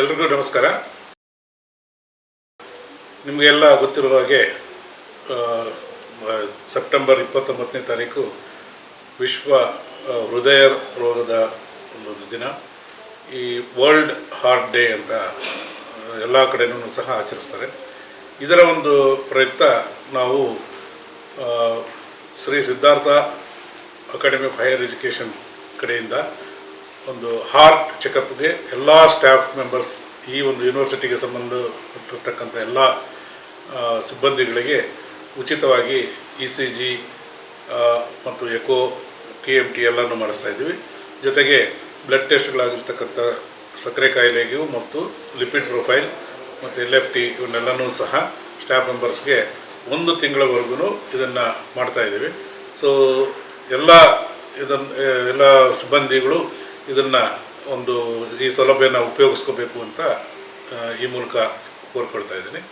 ಎಲ್ರಿಗೂ ನಮಸ್ಕಾರ. ನಿಮಗೆಲ್ಲ ಗೊತ್ತಿರುವ ಹಾಗೆ ಸೆಪ್ಟೆಂಬರ್ ಇಪ್ಪತ್ತೊಂಬತ್ತನೇ ತಾರೀಕು ವಿಶ್ವ ಹೃದಯ ರೋಗದ ಒಂದು ದಿನ. ಈ ವರ್ಲ್ಡ್ ಹಾರ್ಟ್ ಡೇ ಅಂತ ಎಲ್ಲ ಕಡೆನೂ ಸಹ ಆಚರಿಸ್ತಾರೆ. ಇದರ ಒಂದು ಪ್ರಯುಕ್ತ ನಾವು Shri Siddhartha academy of higher education ಕಡೆಯಿಂದ ಒಂದು ಹಾರ್ಟ್ ಚೆಕಪ್ಗೆ ಎಲ್ಲ ಸ್ಟಾಫ್ ಮೆಂಬರ್ಸ್ ಈ ಒಂದು ಯೂನಿವರ್ಸಿಟಿಗೆ ಸಂಬಂಧಪಟ್ಟಿರ್ತಕ್ಕಂಥ ಎಲ್ಲ ಸಿಬ್ಬಂದಿಗಳಿಗೆ ಉಚಿತವಾಗಿ ಇ ಸಿ ಜಿ ಮತ್ತು ಎಕೋ ಕೆ ಎಂ ಟಿ ಎಲ್ಲನೂ ಮಾಡಿಸ್ತಾ ಇದ್ದೀವಿ. ಜೊತೆಗೆ ಬ್ಲಡ್ ಟೆಸ್ಟ್ಗಳಾಗಿರ್ತಕ್ಕಂಥ ಸಕ್ಕರೆ ಕಾಯಿಲೆಗೂ ಮತ್ತು ಲಿಪಿಡ್ ಪ್ರೊಫೈಲ್ ಮತ್ತು ಎಲ್ ಎಫ್ ಟಿ ಇವನ್ನೆಲ್ಲನೂ ಸಹ ಸ್ಟಾಫ್ ಮೆಂಬರ್ಸ್ಗೆ ಒಂದು ತಿಂಗಳವರೆಗೂ ಇದನ್ನು ಮಾಡ್ತಾ ಇದ್ದೀವಿ. ಸೊ ಎಲ್ಲ ಇದನ್ನು ಎಲ್ಲ ಸಿಬ್ಬಂದಿಗಳು ಇದನ್ನು ಒಂದು ಈ ಸೌಲಭ್ಯನ ಉಪಯೋಗಿಸ್ಕೋಬೇಕು ಅಂತ ಈ ಮೂಲಕ ಕೋರ್ಕೊಳ್ತಾ ಇದ್ದೀನಿ.